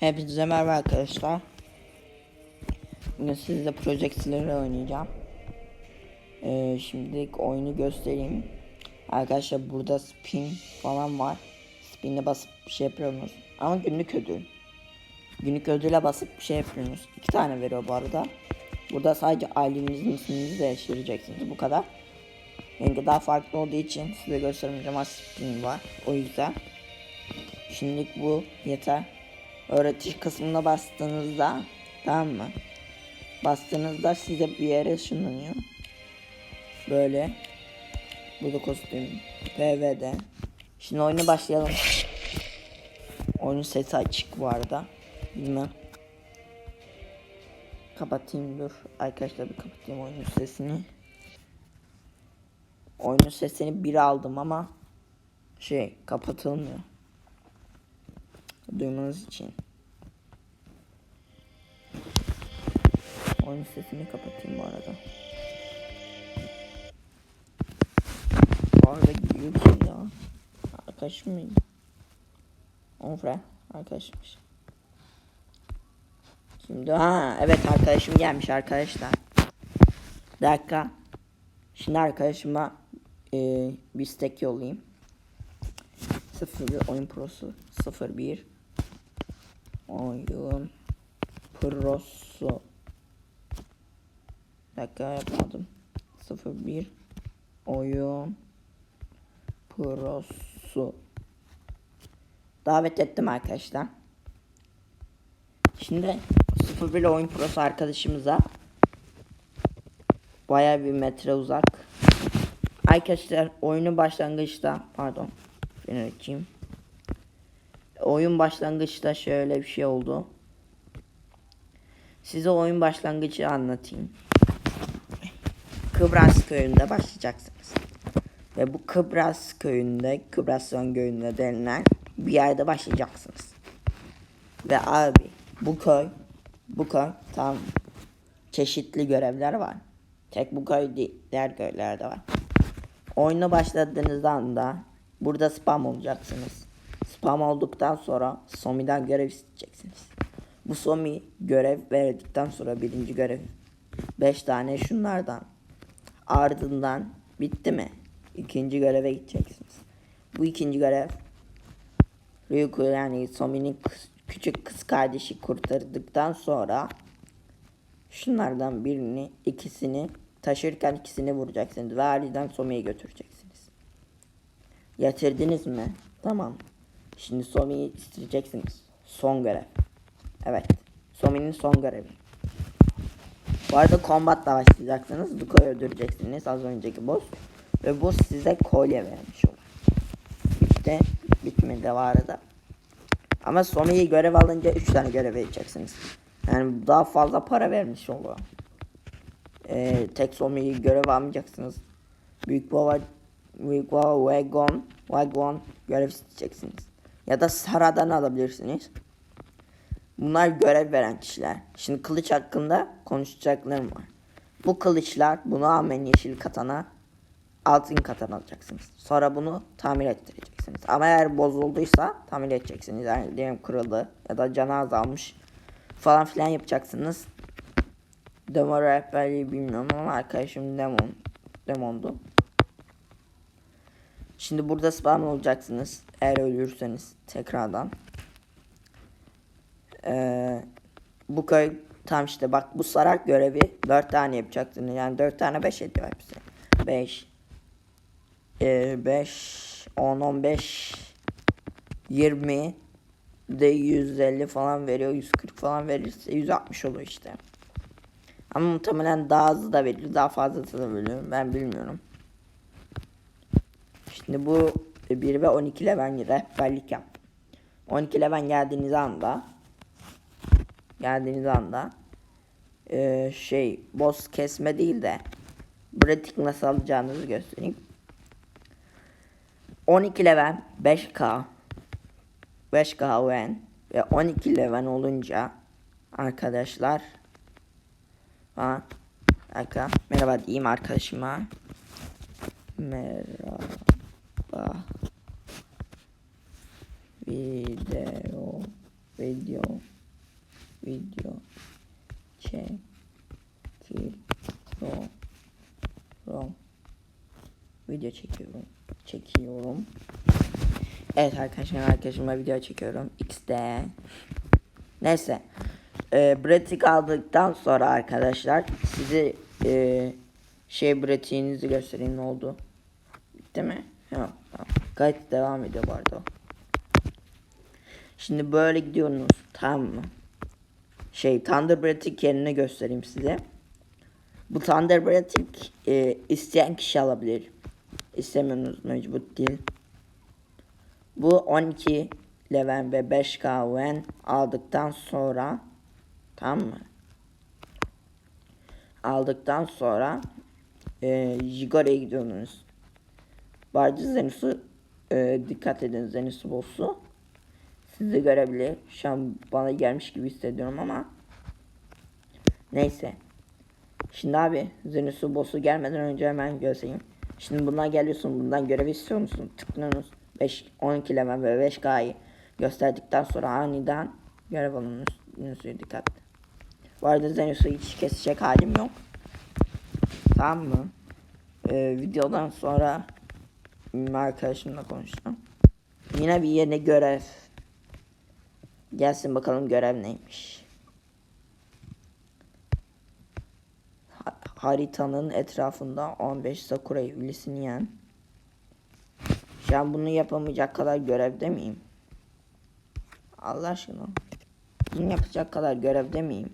Hepinize merhaba arkadaşlar. Bugün sizle Project Slayer'ı oynayacağım. Ee, şimdilik oyunu göstereyim. Arkadaşlar burada spin falan var. Spin'e basıp bir şey yapıyorsunuz. Ama günlük ödül. Günlük ödüle basıp bir şey yapıyorsunuz. İki tane veriyor bu arada. Burada sadece ailenizin isminizi değiştireceksiniz. Bu kadar. Rengi daha farklı olduğu için size göstermeyeceğim ama spin var. O yüzden. Şimdilik bu yeter. Öğretiş kısmına bastığınızda tamam mı? Bastığınızda size bir yere ışınlanıyor. Böyle. Burada kostüm. PV'de. Şimdi oyuna başlayalım. Oyunun sesi açık bu arada. Bilmem. Kapatayım dur. Arkadaşlar bir kapatayım oyunun sesini. Oyunun sesini bir aldım ama şey kapatılmıyor duymanız için. Oyun sesini kapatayım bu arada. Bu arada gidiyor ki ya. Arkadaşım mıydı? Onfre arkadaşmış. Şimdi ha evet arkadaşım gelmiş arkadaşlar. Bir dakika. Şimdi arkadaşıma e, bir istek yollayayım. 01 oyun prosu 01 oyun prosu. Bir dakika yapmadım 01 oyun prosu. Davet ettim arkadaşlar. Şimdi 01 oyun prosu arkadaşımıza baya bir metre uzak. Arkadaşlar oyunun başlangıçta pardon ben açayım oyun başlangıçta şöyle bir şey oldu. Size oyun başlangıcı anlatayım. Kıbrıs köyünde başlayacaksınız. Ve bu Kıbrıs köyünde, Kıbrıs'ın köyünde denilen bir yerde başlayacaksınız. Ve abi bu köy, bu köy tam çeşitli görevler var. Tek bu köy değil, diğer köylerde var. Oyuna başladığınız anda burada spam olacaksınız. Spam olduktan sonra Somi'den görev isteyeceksiniz. Bu Somi görev verdikten sonra birinci görev 5 tane şunlardan. Ardından bitti mi? İkinci göreve gideceksiniz. Bu ikinci görev Ryuko yani Somi'nin küçük kız kardeşi kurtardıktan sonra şunlardan birini ikisini taşırken ikisini vuracaksınız ve aileden Somi'yi götüreceksiniz. Yatirdiniz mi? Tamam. Şimdi Somi'yi isteyeceksiniz. Son görev. Evet. Somi'nin son görevi. Bu arada combatla başlayacaksınız. Duko'yu öldüreceksiniz. Az önceki boss. Ve bu size kolye vermiş olur. Bitti. Bitmedi bu arada. Ama Somi'yi görev alınca 3 tane görev vereceksiniz. Yani daha fazla para vermiş oluyor. Ee, tek Somi'yi görev almayacaksınız. Büyük baba Büyük baba Wagon Wagon görev isteyeceksiniz ya da Sara'dan alabilirsiniz. Bunlar görev veren kişiler. Şimdi kılıç hakkında konuşacaklarım var. Bu kılıçlar bunu amen yeşil katana altın katana alacaksınız. Sonra bunu tamir ettireceksiniz. Ama eğer bozulduysa tamir edeceksiniz. Yani diyelim kırıldı ya da canı azalmış falan filan yapacaksınız. Demo rehberliği bilmiyorum ama arkadaşım Demon. Demon'du. Şimdi burada spam olacaksınız. Eğer ölürseniz tekrardan. Ee, bu köy tam işte bak bu sarak görevi 4 tane yapacaksınız. Yani 4 tane 5 ediyor hepsi. 5 5 10 15 20 de 150 falan veriyor. 140 falan verirse 160 oluyor işte. Ama muhtemelen daha hızlı da veriyor. Daha fazla da veriyor. Ben bilmiyorum. Şimdi bu 1 ve 12 ile ben rehberlik yaptım. 12 ile ben geldiğiniz anda geldiğiniz anda e, şey boss kesme değil de pratik nasıl alacağınızı göstereyim. 12 level 5k 5k wen ve 12 level olunca arkadaşlar ha, dakika, merhaba diyeyim arkadaşıma merhaba video video video çekiyorum. Video çekiyorum çekiyorum. Evet arkadaşlar arkadaşıma video çekiyorum. X'de neyse e, pratik aldıktan sonra arkadaşlar size e, şey pratiğinizi göstereyim ne oldu. Bitti mi yok tamam. gayet devam ediyor bu arada. Şimdi böyle gidiyorsunuz tamam mı? Şey Thunderbird yerine göstereyim size. Bu Thunderbird e, isteyen kişi alabilir. İstemiyorsunuz mecbur değil. Bu 12 Leven ve 5K Ven aldıktan sonra tamam mı? Aldıktan sonra e, Jigora'ya gidiyorsunuz. Barcı Zenus'u e, dikkat edin Zenus'u boss'u sizi görebilir. Şu an bana gelmiş gibi hissediyorum ama. Neyse. Şimdi abi Zenus'u boss'u gelmeden önce hemen göstereyim. Şimdi bundan geliyorsun. Bundan görev istiyor musun? Tıklıyorsunuz. 5, 12 level ve 5K'yı gösterdikten sonra aniden görev alınız. Zenus'u dikkat. Bu arada Zenus'u hiç kesecek halim yok. Tamam mı? Ee, videodan sonra arkadaşımla konuşacağım. Yine bir yeni görev Gelsin bakalım görev neymiş. Ha- haritanın etrafında 15 Sakura evlisini yen. Şu an bunu yapamayacak kadar görevde miyim? Allah aşkına. Bunu yapacak kadar görevde miyim?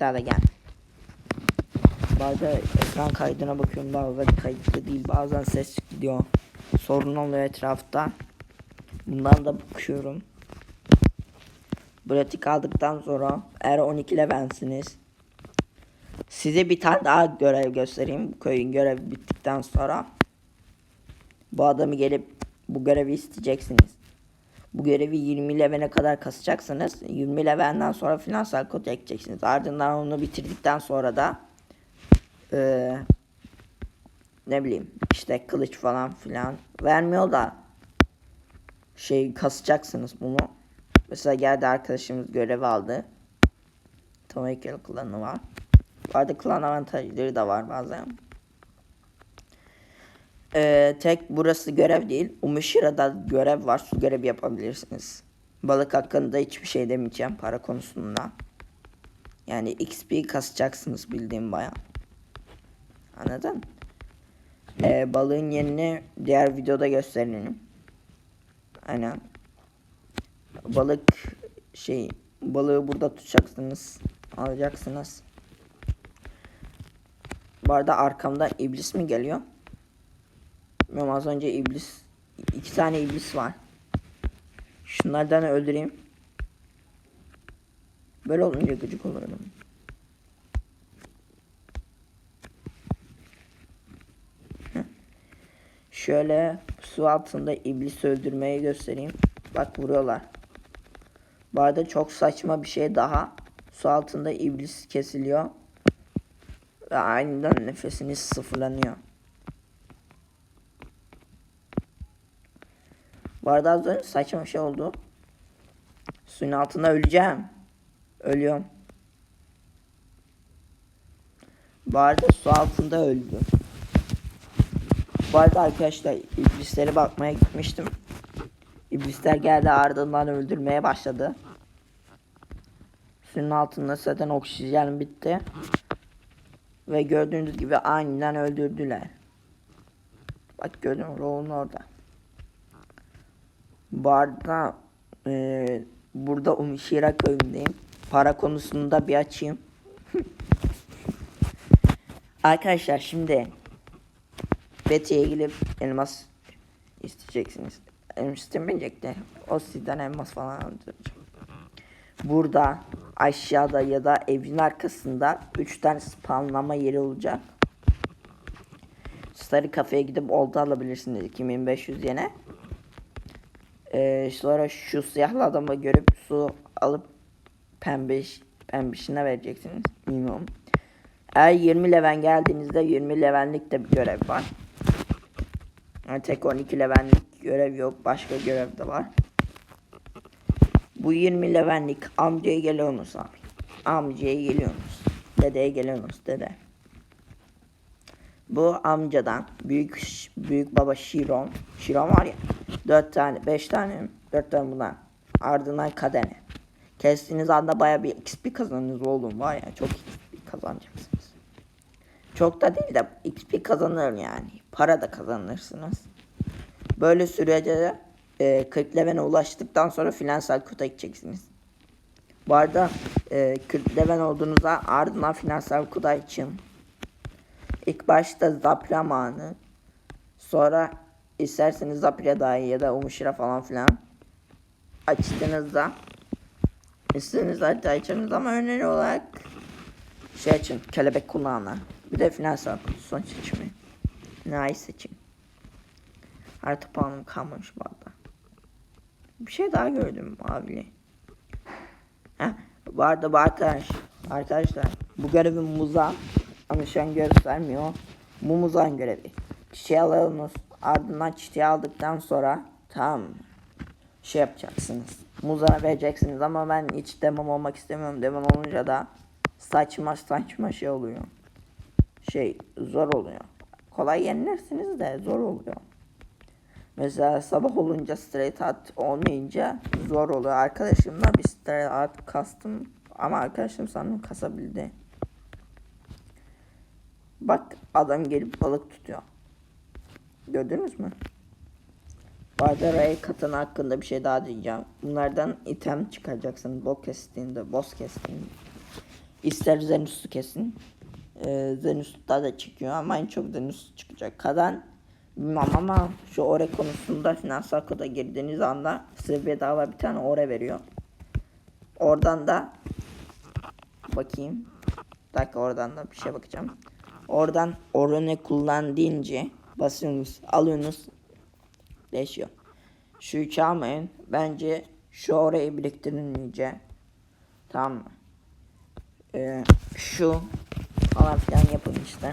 Daha da gel. Bazen ekran kaydına bakıyorum bazen kayıtlı değil bazen ses gidiyor. Sorun oluyor etrafta. Bundan da bakıyorum. Pratik aldıktan sonra eğer 12 levelsiniz. Size bir tane daha görev göstereyim. Köyün görevi bittikten sonra. Bu adamı gelip bu görevi isteyeceksiniz. Bu görevi 20 levene kadar kasacaksınız. 20 levelden sonra finansal kod ekeceksiniz. Ardından onu bitirdikten sonra da eee ne bileyim işte kılıç falan filan vermiyor da şey kasacaksınız bunu. Mesela geldi arkadaşımız görev aldı. Tomohiko klanı var. Bu arada klan avantajları da var bazen. Ee, tek burası görev değil. Umishira'da görev var. Su görevi yapabilirsiniz. Balık hakkında hiçbir şey demeyeceğim para konusunda. Yani XP kasacaksınız bildiğim baya. Anladın? Ee, balığın yerini diğer videoda gösterelim. Aynen. Balık şey balığı burada tutacaksınız. Alacaksınız. Bu arada arkamdan iblis mi geliyor? Bilmiyorum az önce iblis iki tane iblis var. Şunlardan öldüreyim. Böyle olunca gıcık oluyorum. Şöyle su altında iblis öldürmeyi göstereyim. Bak vuruyorlar. Bu arada çok saçma bir şey daha. Su altında iblis kesiliyor. Ve aniden nefesiniz sıfırlanıyor. Bu arada az önce saçma bir şey oldu. Suyun altında öleceğim. Ölüyorum. Bu arada su altında öldü. Bu arada arkadaşlar iblislere bakmaya gitmiştim. İblisler geldi ardından öldürmeye başladı. Suyun altında zaten oksijen bitti. Ve gördüğünüz gibi aniden öldürdüler. Bak gördün mü Rowan orada. Bu arada e, burada Umishira köyündeyim. Para konusunda bir açayım. Arkadaşlar şimdi Betty'ye gidip elmas isteyeceksiniz. Elmas istemeyecek de o sizden elmas falan alacak. Burada aşağıda ya da evin arkasında 3 tane spawnlama yeri olacak. Starry kafeye gidip oldu alabilirsiniz 2500 yene. Ee, sonra şu siyahlı adamı görüp su alıp pembiş pembişine vereceksiniz. Bilmiyorum. Eğer 20 level geldiğinizde 20 levellik de bir görev var. Yani tek 12 levellik görev yok. Başka görev de var. Bu 20 levenlik amcaya geliyorsunuz abi. Amcaya geliyorsunuz. Dedeye geliyorsunuz dede. Bu amcadan büyük büyük baba Şiron. Şiron var ya. 4 tane, 5 tane, 4 tane bundan. Ardından kadene. Kestiğiniz anda baya bir XP kazanırız oğlum var ya. Çok XP kazanacaksınız. Çok da değil de XP kazanır yani. Para da kazanırsınız. Böyle sürece e, 40 level'e ulaştıktan sonra finansal kuta gideceksiniz. Bu arada e, 40 level olduğunuzda ardından finansal kuta için ilk başta zapramanı sonra isterseniz zapire dahi ya da umuşira falan filan açtığınızda istediğiniz harita açınız ama öneri olarak şey açın kelebek kulağına bir de finansal son seçimi nice seçin harita puanım kalmamış arada bir şey daha gördüm abi Heh, bu arada bu arkadaş arkadaşlar bu görevim muza ama şu an göstermiyor bu muzan görevi çiçeği alıyorsunuz ardından çiçeği aldıktan sonra mı? şey yapacaksınız. Muza vereceksiniz ama ben hiç demem olmak istemiyorum. Demem olunca da saçma saçma şey oluyor. Şey zor oluyor. Kolay yenilirsiniz de zor oluyor. Mesela sabah olunca straight at olmayınca zor oluyor. Arkadaşımla bir straight at kastım ama arkadaşım sanırım kasabildi. Bak adam gelip balık tutuyor. Gördünüz mü? Bu arada Ray katana hakkında bir şey daha diyeceğim. Bunlardan item çıkaracaksın. Bok kestiğinde, boss kestiğinde. İster Zenus'u kesin. Ee, Zenus'ta da çıkıyor ama en çok Zenus çıkacak. Kadan bilmem ama şu ore konusunda finansal koda girdiğiniz anda size bedava bir tane ore veriyor. Oradan da bakayım. Bir dakika oradan da bir şey bakacağım. Oradan orane kullan deyince basıyorsunuz, alıyorsunuz, değişiyor. Şu üçü almayın. Bence şu orayı biriktirin iyice. Tamam mı? Ee, şu falan filan yapın işte.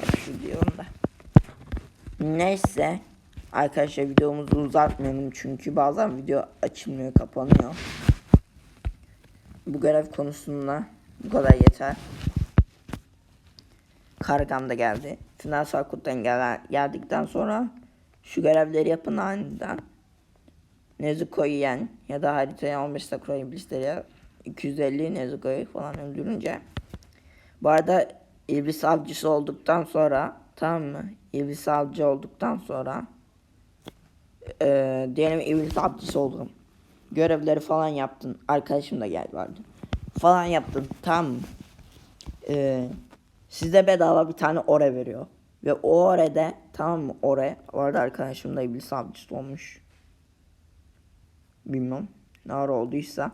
Hep şu diyorum da. Neyse. Arkadaşlar videomuzu uzatmayalım çünkü bazen video açılmıyor, kapanıyor. Bu görev konusunda bu kadar yeter. Kargam da geldi. Finansal kuttan gel geldikten sonra şu görevleri yapın aniden. Nezuko'yu yen ya da haritaya 15 dakika iblisleri 250 Nezuko'yu falan öldürünce. Bu arada iblis avcısı olduktan sonra tamam mı? İblis avcı olduktan sonra e, diyelim iblis avcısı oldum. Görevleri falan yaptın. Arkadaşım da geldi vardı. Falan yaptın tamam mı? E, size bedava bir tane ore veriyor. Ve o orede tamam mı ore orada arkadaşım da iblis avcısı olmuş. Bilmem ne ara olduysa.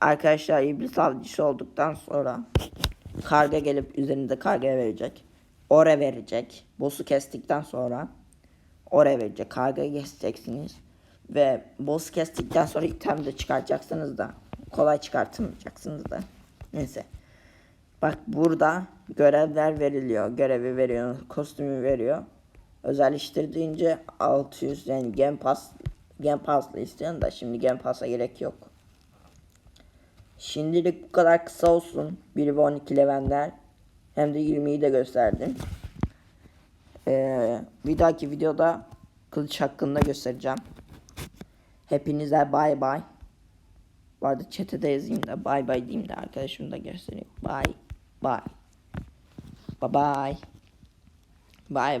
Arkadaşlar iblis avcısı olduktan sonra karga gelip üzerinde kargaya verecek. Ore verecek. Boss'u kestikten sonra ore verecek. Kargayı keseceksiniz. Ve boss kestikten sonra item de çıkartacaksınız da kolay çıkartmayacaksınız da. Neyse. Bak burada görevler veriliyor. Görevi veriyor. Kostümü veriyor. Özelleştirdiğince 600 yani Game Pass Game Pass'la istiyorsun da şimdi Game Pass'a gerek yok. Şimdilik bu kadar kısa olsun. 1 ve 12 levenler. Hem de 20'yi de gösterdim. Ee, bir dahaki videoda kılıç hakkında göstereceğim. Hepinize bay bay. Bu arada chat'e yazayım da bay bay diyeyim de arkadaşım da göstereyim. Bay bay. Bye bye. Bye bye.